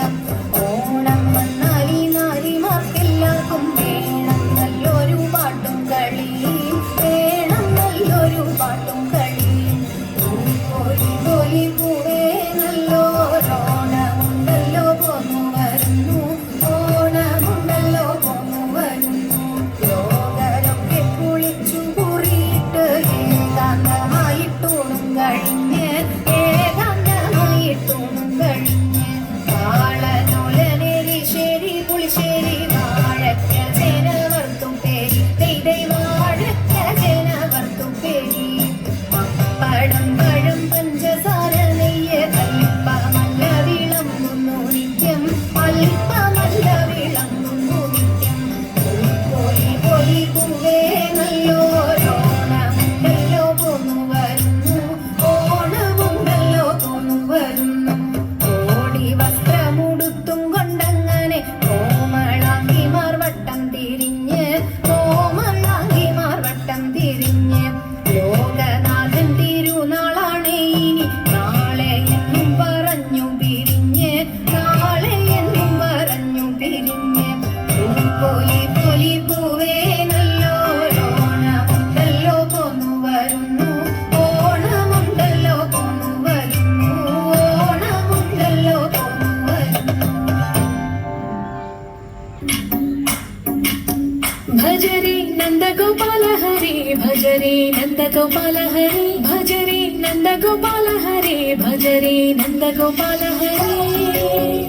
up. భజరి నంద గోపాల హరి భజరి నంద గోపాల హరి భజరి నంద గోపాల హరి భజరి నంద గోపాల హరి.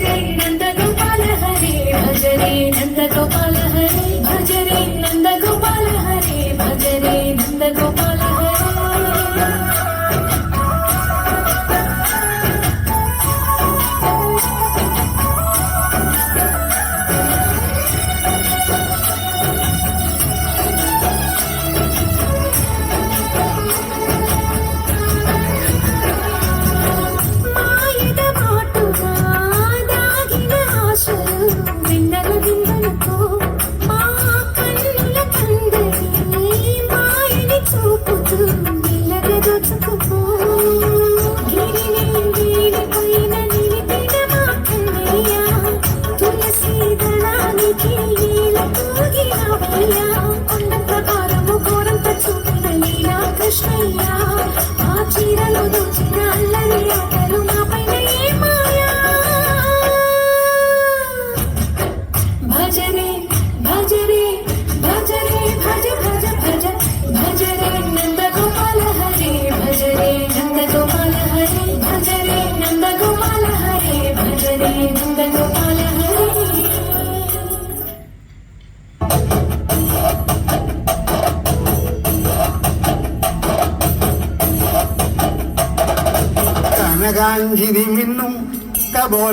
భజరే నంద గోపాల హరే భజరే నంద గోపాల హరే భజరే నంద గోపాల హరే భజరే నంద గోపాల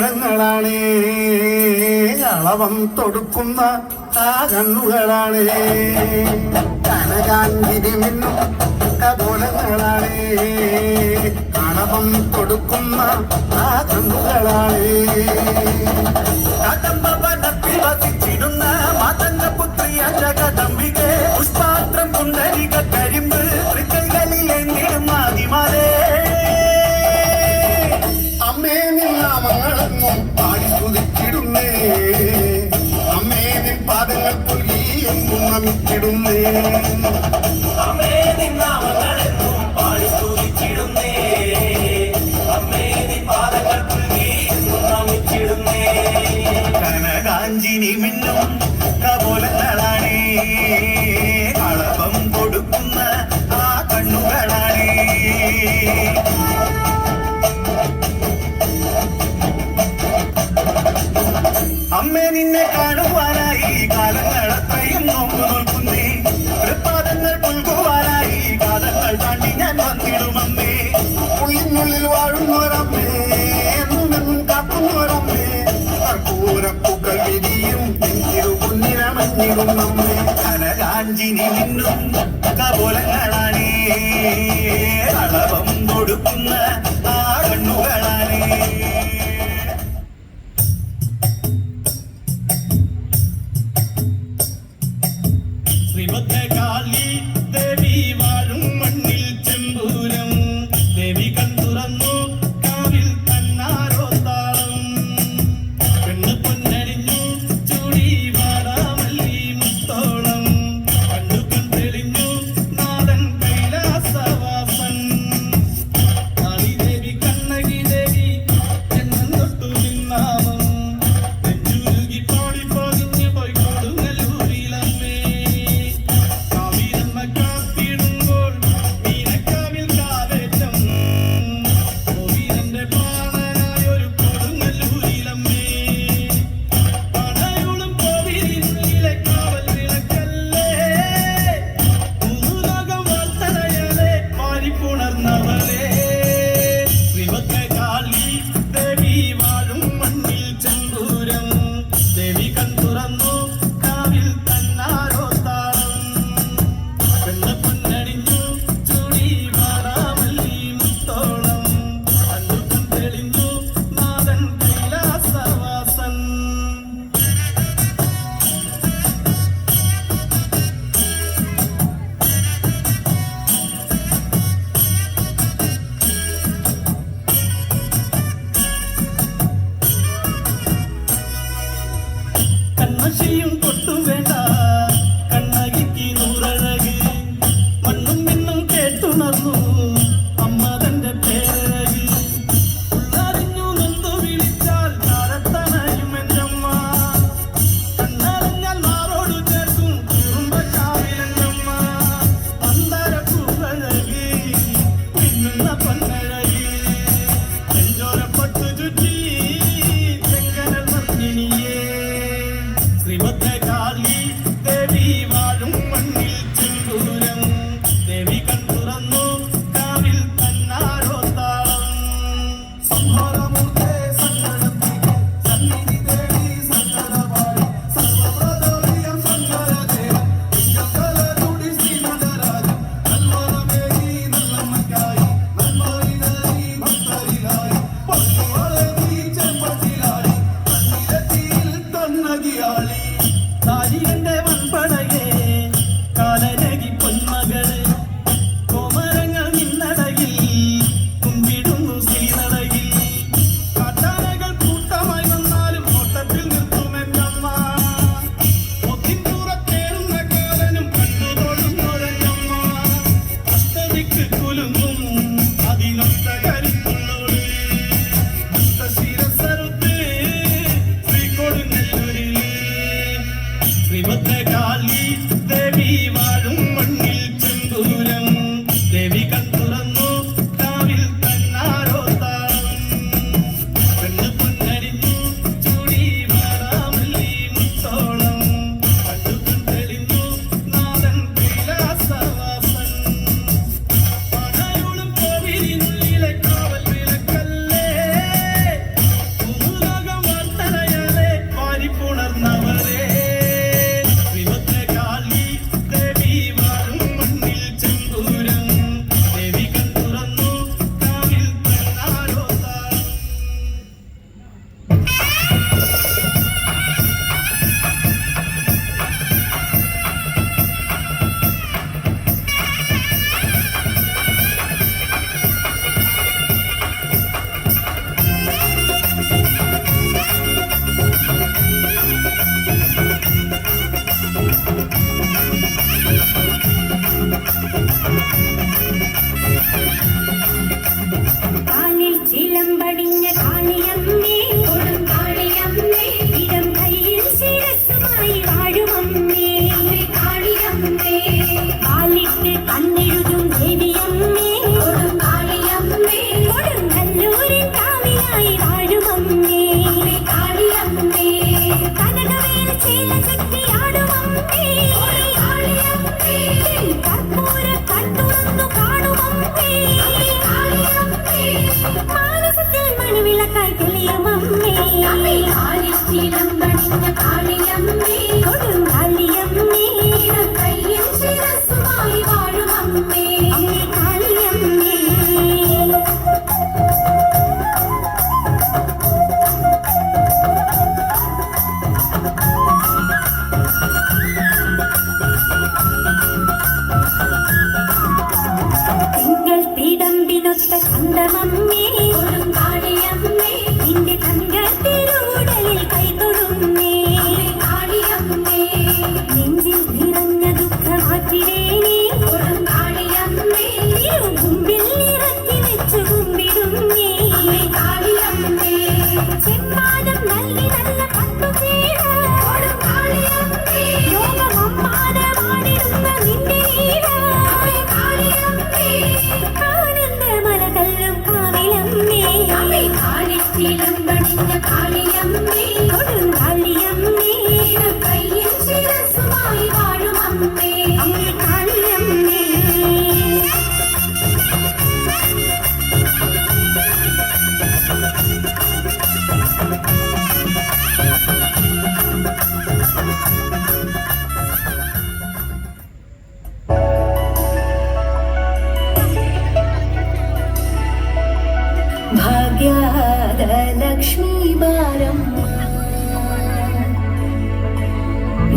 നേത്രങ്ങളാണ് അളവം തൊടുക്കുന്ന ആ കണ്ണുകളാണ്. കനകാന്തിരി മിന്നും കബോലങ്ങളാണ് അളവം തൊടുക്കുന്ന ആ കണ്ണുകളാണ്. കടമ്പവനത്തിൽ വസിച്ചിരുന്ന മാതംഗപുത്രിയ പുഷ്പാത്രം കുണ്ടരികൾ സ്തുതിച്ചിടുന്നേ കനകാഞ്ചിനി മിന്നും കപോലങ്ങളാണേ. കളപം കൊടുക്കുന്ന ആ കണ്ണുകളാണേ. അമ്മേ നിന്നെ കാണുവാനായി കാലങ്ങൾ കനകാഞ്ചിനി നിന്നും കപോലങ്ങളാണേ. അളവം കൊടുക്കുന്ന ആ அழகு காணி காளி लक्ष्मीबालम्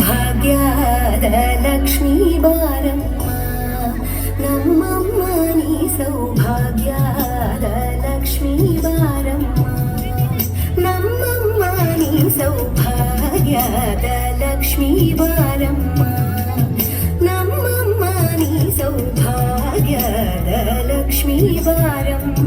भाग्यादलक्ष्मीबालम् मा सौभाग्यादलक्ष्मीबालम् सौभाग्यादलक्ष्मीवारं सौभाग्यादलक्ष्मीबालम् सौभाग्यादलक्ष्मीवारं मा